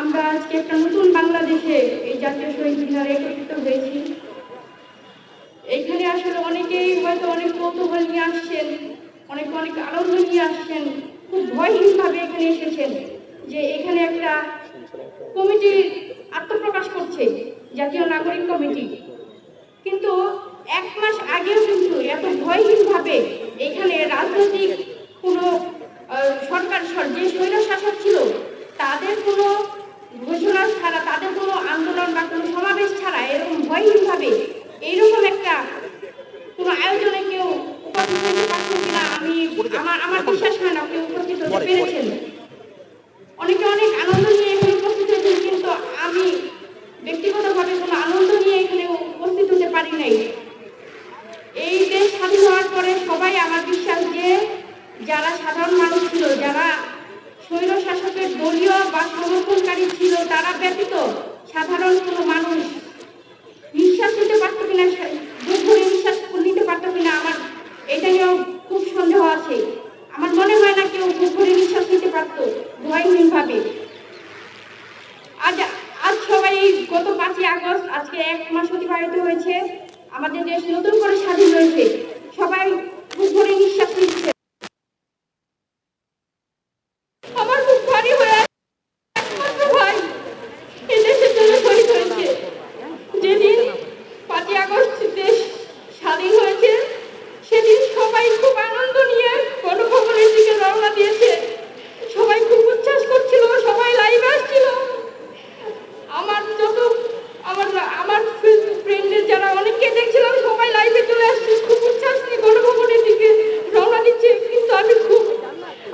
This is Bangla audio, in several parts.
আমরা আজকে একটা নতুন বাংলাদেশে এই জাতীয় শহীদ মিনারে একত্রিত হয়েছি। এখানে আসলে অনেকেই হয়তো অনেক কৌতূহল নিয়ে আসছেন, অনেক অনেক আনন্দ নিয়ে আসছেন, খুব ভয়হীনভাবে এখানে এসেছেন যে এখানে একটা কমিটি আত্মপ্রকাশ করছে, জাতীয় নাগরিক কমিটি। কিন্তু এক মাস আগেও কিন্তু এত ভয়হীনভাবে এখানে রাজনৈতিক কোনো সরকার যে স্বৈর শাসক ছিল তাদের কোনো ঘোষণা ছাড়া তাদের কোনো আন্দোলন বা কোনো সমাবেশ ছাড়া এরকম ভয়হীনভাবে এইরকম একটা কোনো আয়োজনে কেউ উপস্থিত হতে পারছেন কিনা আমি আমার আমার বিশ্বাস হয় না কেউ উপস্থিত হতে পেরেছেন অনেকে অনেক আনন্দ নিয়ে এখানে উপস্থিত হয়েছেন কিন্তু আমি ব্যক্তিগতভাবে কোনো আনন্দ নিয়ে এখানে উপস্থিত হতে পারি নাই এই দেশ স্বাধীন হওয়ার পরে সবাই আমার বিশ্বাস যে যারা সাধারণ মানুষ ছিল, যারা স্বৈর শাসকের দলীয় বা সমর্থনকারী ছিল, তারা ব্যতীত সাধারণ কোনো মানুষ নিঃশ্বাস নিতে পারতো কিনা ভরে নিঃশ্বাস নিতে পারতো কিনা, আমার এটা নিয়েও খুব সন্দেহ আছে। আমার মনে হয় না কেউ ভরে নিঃশ্বাস নিতে পারতো ভয়হীনভাবে আজ আজ সবাই এই গত পাঁচই আগস্ট, আজকে এক মাস অতিবাহিত হয়েছে। আমাদের দেশ নতুন করে স্বাধীন হয়েছে। সবাই ভরে নিঃশ্বাস নিচ্ছে আমার খুব ভারী হয়ে আছে। একমাত্র ভাই এই দেশের জন্য শহীদ হয়েছে যেদিন পাঁচই আগস্ট দেশ স্বাধীন হয়েছে সেদিন সবাই খুব আনন্দ নিয়ে গণভবনের দিকে রওনা দিয়েছে সবাই খুব উচ্ছ্বাস করছিল সবাই লাইভে আসছিল আমার যত আমার আমার ফ্রেন্ডের যারা অনেককে দেখছিলাম সবাই লাইভে চলে আসছে খুব উচ্ছ্বাস নিয়ে গণভবনের দিকে রওনা দিচ্ছে কিন্তু আমি খুব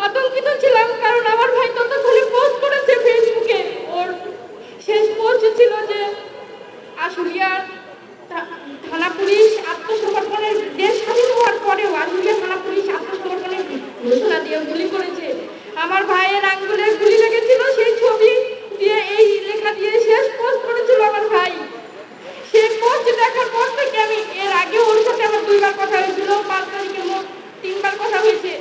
আতঙ্কিত ছিলাম কারণ আমার ভাই ততক্ষণে পোস্ট করেছে ফেসবুকে ওর শেষ পোস্ট ছিল যে আশুলিয়ার থা- থানা পুলিশ আত্মসমর্পণের দেশ স্বাধীন হওয়ার পরেও আশুলিয়া থানা পুলিশ আত্মসমর্পণের ঘোষণা দিয়ে গুলি করেছে আমার ভাইয়ের আঙ্গুলে গুলি লেগেছিল সেই ছবি দিয়ে এই লেখা দিয়ে শেষ পোস্ট করেছিল আমার ভাই সেই পোস্ট দেখার পর থেকে আমি এর আগে ওর সাথে আমার দুইবার কথা হয়েছিল পাঁচ তারিখে মোট তিনবার কথা হয়েছে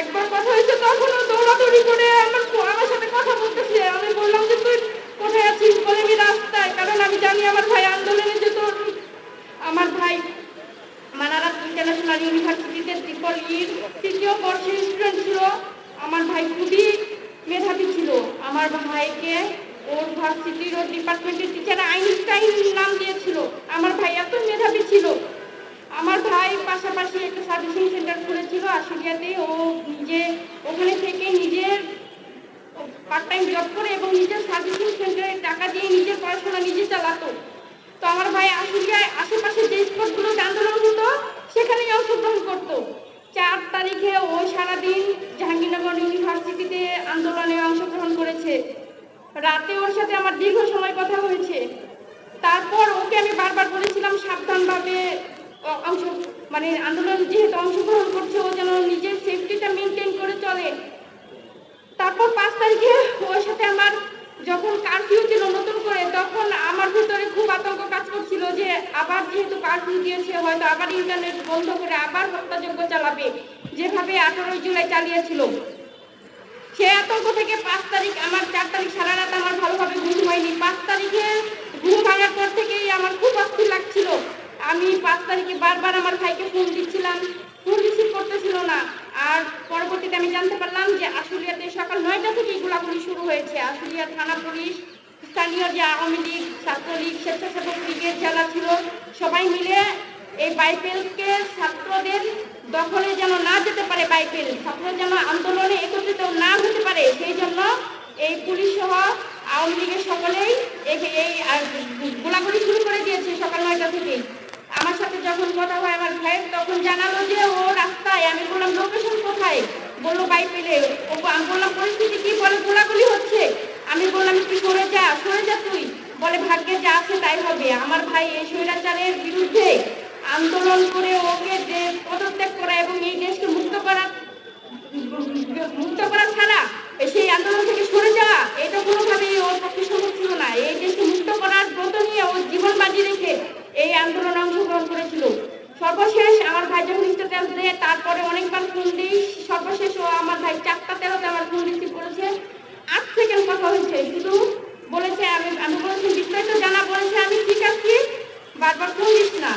একবার কথা হয়েছে তখনও দৌড়াদৌড়ি করে আমার আমার সাথে কথা বলতেছে। আমি বললাম যে, তুই কোথায় আছিস? বলে, আমি রাস্তায়। কারণ আমি জানি আমার ভাই আন্দোলনে যেত আমার ভাই মানারাত ইন্টারন্যাশনাল ইউনিভার্সিটিতে ট্রিপল ইর তৃতীয় বর্ষের স্টুডেন্ট ছিল। আমার ভাই খুবই মেধাবী ছিল। আমার ভাইকে ওর ভার্সিটির ওর ডিপার্টমেন্টের টিচার আইনস্টাইন নাম দিয়েছিল। আমার ভাই এত মেধাবী ছিল আমার ভাই পাশাপাশি একটা সার্ভিসিং সেন্টার খুলেছিল আশুলিয়াতে। ও নিজে ওখানে থেকে নিজের পার্ট টাইম জব করে এবং নিজের সার্ভিসিং সেন্টারে টাকা দিয়ে নিজের পড়াশোনা নিজে চালাতো। তো আমার ভাই আশুলিয়ায় আশেপাশে যে স্পটগুলোতে আন্দোলন হতো, সেখানেই অংশগ্রহণ করতো। চার তারিখে ও সারাদিন জাহাঙ্গীরনগর ইউনিভার্সিটিতে আন্দোলনে অংশগ্রহণ করেছে। রাতে ওর সাথে আমার দীর্ঘ সময় কথা হয়েছে। তারপর ওকে আমি বারবার বলেছিলাম, সাবধানভাবে মানে আন্দোলন যেহেতু অংশগ্রহণ করছে, ও যেন নিজের সেফটিটা মেনটেন করে চলে। তারপর পাঁচ তারিখে ওর সাথে আমার যখন কারফিউ ছিল নতুন করে, তখন আমার ভিতরে খুব আতঙ্ক কাজ করছিল যে আবার যেহেতু কারফিউ দিয়েছে, হয়তো আবার ইন্টারনেট বন্ধ করে আবার হত্যাযজ্ঞ চালাবে, যেভাবে আঠারোই জুলাই চালিয়েছিল। সে আতঙ্ক থেকে পাঁচ তারিখ, আমার চার তারিখ সারা রাত আমার ভালোভাবে ঘুম হয়নি। পাঁচ তারিখে ঘুম ভাঙার পর থেকেই আমার খুব অস্থির লাগছিল। আমি পাঁচ তারিখে বারবার আমার ভাইকে ফোন দিচ্ছিলাম। ফোন রিসিভ করতেছিল না। আর পরবর্তীতে আমি জানতে পারলাম যে আশুলিয়াতে সকাল নয়টা থেকে গোলাগুলি শুরু হয়েছে। আশুলিয়া থানা পুলিশ, স্থানীয় যে আওয়ামী লীগ, ছাত্রলীগ, স্বেচ্ছাসেবক লীগের যারা ছিল, সবাই মিলে এই বাইপেলকে ছাত্রদের দখলে যেন না যেতে পারে বাইপেল, ছাত্ররা যেন আন্দোলনে একত্রিত না হতে পারে, সেই জন্য এই পুলিশ সহ আওয়ামী লীগের সকলেই এই- গোলাগুলি শুরু করে দিয়েছে সকাল নয়টা থেকে আমার সাথে যখন কথা হয় আমার ভাইয়ের, তখন জানালো যে ও রাস্তায়। আমি বললাম, লোকেশন কোথায়? বলল বাইপেলে ও আমি বললাম, পরিস্থিতি কি? বলে, গোলাগুলি হচ্ছে। আমি বললাম তুই সরে যা সরে যা তুই। বলে, ভাগ্যে যা আছে তাই হবে। আমার ভাই এই স্বৈরাচারের বিরুদ্ধে আন্দোলন করে ওকে যে পদত্যাগ করা এবং এই দেশকে মুক্ত করা মুক্ত করা ছাড়া সেই আন্দোলন থেকে সরে যাওয়া, এটা কোনোভাবেই ওর পক্ষে সম্ভব ছিল না। এই দেশকে মুক্ত করার ব্রত নিয়ে ও জীবন বাজি রেখে এই আন্দোলনে অংশগ্রহণ করেছিল। সর্বশেষ আমার ভাই যখন তেল তারপরে অনেকবার ফোন দিই সর্বশেষ ও আমার ভাই চারটা তেরোতে আমার ফোন রিসিভ করেছে। আট সেকেন্ড কথা হয়েছে, শুধু বলেছে আমি আমি বলেছি, বিস্তারিত জানা বলেছে আমি ঠিক আছি, বারবার ফোন দিস না।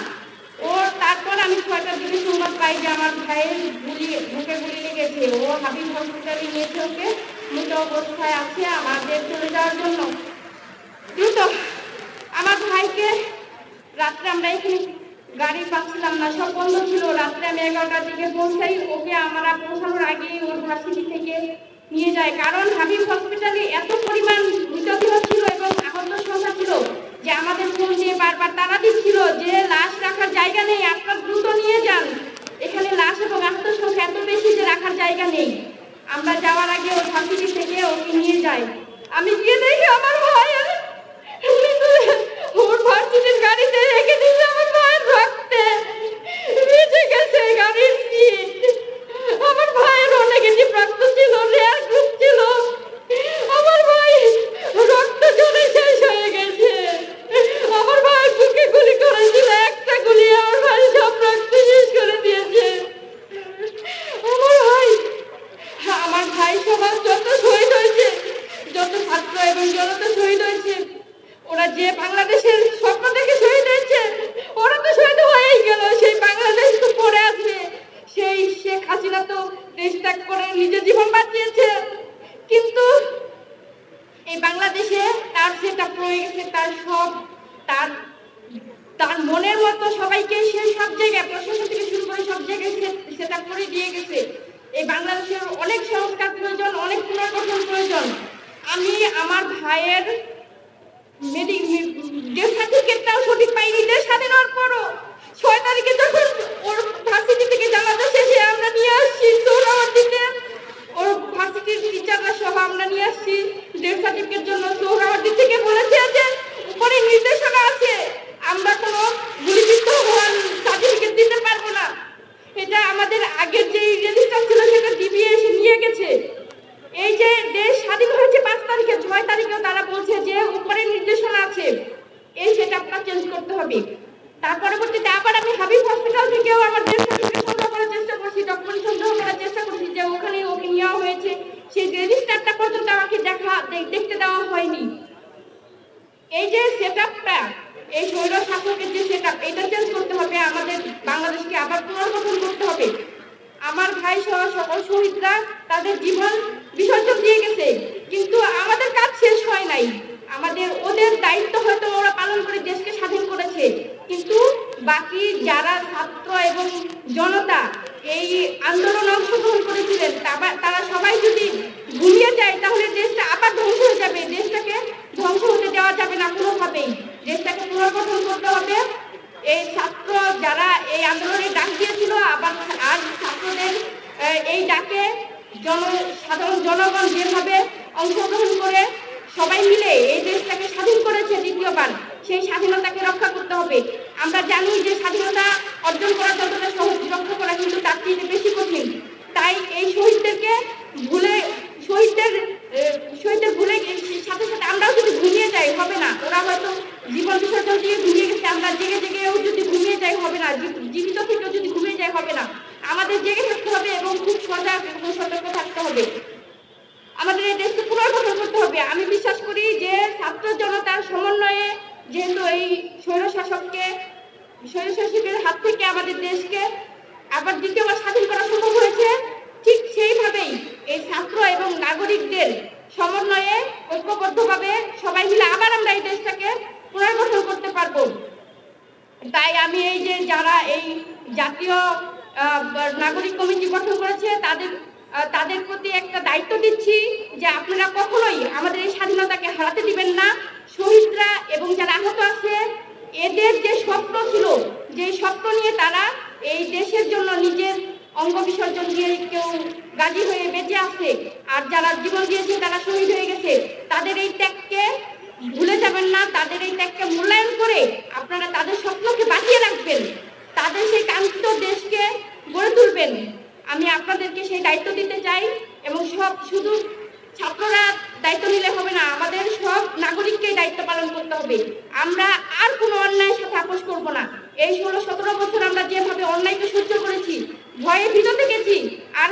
ও তারপর আমি ছয়টার দিকে সংবাদ পাই যে আমার ভাইয়ের গুলি, মুখে গুলি লেগেছে। ও হাবিব হসপিটালে নিয়েছে ওকে, মৃত অবস্থায় আছে, আমাদের চলে যাওয়ার জন্য। দ্রুত, আমার ভাইকে রাত্রে আমরা এখানে গাড়ি পাচ্ছিলাম না, সব বন্ধ ছিল। রাত্রে আমি এগারোটার দিকে পৌঁছাই, ওকে আমরা পৌঁছানোর আগেই ওর ভার্সিটি থেকে নিয়ে যায়। কারণ হাবিব হসপিটালে এত পরিমাণ মৃতদেহ ছিল এবং আহত সংখ্যা ছিল যে আমাদের ফোন দিয়ে বারবার তারা দিচ্ছিল যে লাশ রাখার জায়গা নেই, আপনার দ্রুত নিয়ে যান। এখানে লাশ এবং আহত সংখ্যা এত বেশি যে রাখার জায়গা নেই। আমরা যাওয়ার আগে ওর ভার্সিটি থেকে ওকে নিয়ে যাই। আমি গিয়ে দেখি আমার ভাইয়ের গাড়িতে রেখে দিয়েছে আমার ভাইয়ের রক্তে ভিজে গেছে গাড়ির আমার ভাইয়ের নেগেটিভ রক্ত ছিল, রেয়ার গ্রুপ ছিল। আমার ভাই রক্ত জলে শেষ হয়ে গেছে। আমার ভাইয়ের বুকে গুলি করেছিল, একটা গুলি আমার ভাই সব রক্ত শেষ করে দিয়েছে। আমার ভাই আমার ভাই সবার যত শহীদ হয়েছে, যত ছাত্র এবং জনতা শহীদ হয়েছে, ওরা যে বাংলাদেশের স্বপ্ন দেখে শহীদ হয়েছে ওরা তো শহীদ হয়েই গেল সেই বাংলাদেশ তো পড়ে আছে সেই শেখ হাসিনা তো দেশ ত্যাগ করে নিজের জীবন বাঁচিয়েছে। কিন্তু এই বাংলাদেশে তার সেটা রয়ে গেছে তার সব, তার তার মনের মতো সবাইকে সে সব জায়গায়, প্রশাসন থেকে শুরু করে সব জায়গায় সেটা করে দিয়ে গেছে। এই বাংলাদেশের অনেক সংস্কার প্রয়োজন, অনেক পুনর্গঠন প্রয়োজন। আমি আমার ভাইয়ের ডেথ সার্টিফিকেটটাও সঠিক পাইনি দেশ স্বাধীন হওয়ার পরও ছয় তারিখে যখন ওর ভার্সিটি থেকে জানাজা শেষে আমরা নিয়ে আসছি সৌরাবর্তীতে ওর ভার্সিটির টিচাররা সহ আমরা নিয়ে আসছি ডেথ সার্টিফিকেট জন্য সৌরাবর্তী থেকে বলেছে যে উপরে নির্দেশনা আছে আমরা কোনো গুলিবিদ্ধ হওয়ার সার্টিফিকেট দিতে পারব না এটা আমাদের আগের যে রেজিস্টার ছিল সেটা ডিবিএ এসে নিয়ে গেছে। এই যে দেশ স্বাধীন হয়েছে পাঁচ তারিখে, ছয় তারিখেও তারা বলছে যে উপরে নির্দেশনা আছে। এই সেটা আপনার চেঞ্জ করতে হবে। তার পরবর্তীতে আবার আমি হাবিব হসপিটাল থেকেও আমার দেশ সংগ্রহ করার চেষ্টা করছি ডকুমেন্ট সংগ্রহ করার চেষ্টা করছি যে ওখানে ওকে নেওয়া হয়েছে। সেই রেজিস্টারটা পর্যন্ত আমাকে দেখা দেখতে দেওয়া হয়নি। এই যে সেটআপটা এই শৈল শাসকের যে সেটআপ এটা চেঞ্জ করতে হবে, আমাদের বাংলাদেশকে আবার পুনর্গঠন করতে হবে। আমার ভাই সহ সকল শহীদরা তাদের জীবন বিসর্জন দিয়ে গেছে, কিন্তু আমাদের কাজ শেষ হয় নাই। আমাদের, ওদের দায়িত্ব হয়তো ওরা পালন করে দেশকে স্বাধীন করেছে, কিন্তু বাকি যারা ছাত্র এবং জনতা এই আন্দোলনে অংশগ্রহণ করেছিলেন তারা সবাই যদি ঘুমিয়ে যায়, তাহলে দেশটা আবার ধ্বংস হয়ে যাবে, দেশটাকে ধ্বংস হতে দেওয়া যাবে না কোনোভাবেই। দেশটাকে পুনর্গঠন করতে হবে। এই ছাত্র যারা এই আন্দোলনে ডাক দিয়েছিল, আবার আজ ছাত্রদের এই ডাকে জন, সাধারণ জনগণ যেভাবে অংশগ্রহণ করে, সবাই মিলে এই দেশটাকে স্বাধীন করেছে দ্বিতীয়বার, সেই স্বাধীনতাকে রক্ষা করতে হবে। আমরা জানি যে স্বাধীনতা অর্জন করা যতটা সহজ রক্ষা করা কিন্তু তার চেয়ে বেশি কঠিন তাই এই শহীদদেরকে ভুলে শহীদদের আহ, শহীদদের ভুলে গে- সাথে সাথে আমরাও যদি ঘুমিয়ে যাই হবে না ওরা হয়তো জীবন বিসর্জন দিয়ে ঘুমিয়ে গেছে আমরা জেগে জেগেও যদি ঘুমিয়ে যাই হবে না জী- জীবিত থেকেও যদি ঘুমিয়ে যাই হবে না আমাদের জেগে থাকতে হবে এবং খুব সজাগ এবং থাকতে হবে। আমাদের এই দেশকে পুনর্গঠন করতে হবে। আমি বিশ্বাস করি যে ছাত্র জনতার সমন্বয়ে যেহেতু এই স্বৈরশাসককে, স্বৈরশাসকের হাত থেকে আমাদের দেশকে আবার দ্বিতীয়বার স্বাধীন করা সম্ভব হয়েছে, ঠিক সেইভাবেই এই ছাত্র এবং নাগরিকদের সমন্বয়ে ঐক্যবদ্ধভাবে সবাই মিলে আবার আমরা এই দেশটাকে পুনর্গঠন করতে পারব। তাই আমি এই যে যারা এই জাতীয় নাগরিক কমিটি গঠন করেছে, তাদের তাদের প্রতি একটা দায়িত্ব দিচ্ছি যে আপনারা কখনোই আমাদের এই স্বাধীনতাকে হারাতে দিবেন না। শহীদরা এবং যারা আহত আছে, এদের যে স্বপ্ন ছিল, যে স্বপ্ন নিয়ে তারা এই দেশের জন্য নিজের অঙ্গ বিসর্জন দিয়ে কেউ গাজী হয়ে বেঁচে আছে। আর যারা জীবন দিয়েছে, তারা শহীদ হয়ে গেছে। তাদের এই ত্যাগকে ভুলে যাবেন না, তাদের এই ত্যাগকে মূল্যায়ন করে আপনারা তাদের স্বপ্নকে বাঁচিয়ে রাখবেন। তাদের সেই কাঙ্ক্ষিত দেশকে গড়ে তুলবেন। আমি আপনাদেরকে সেই দায়িত্ব দিতে চাই এবং সব শুধু ছাত্ররা দায়িত্ব নিলে হবে না, আমাদের সব নাগরিককেই দায়িত্ব পালন করতে হবে। আমরা আর কোনো অন্যায়ের সাথে আপোষ করব না। এই ষোলো সতেরো বছর আমরা যেভাবে অন্যায়কে সহ্য করেছি, ভয়ে ভীত গেছি আর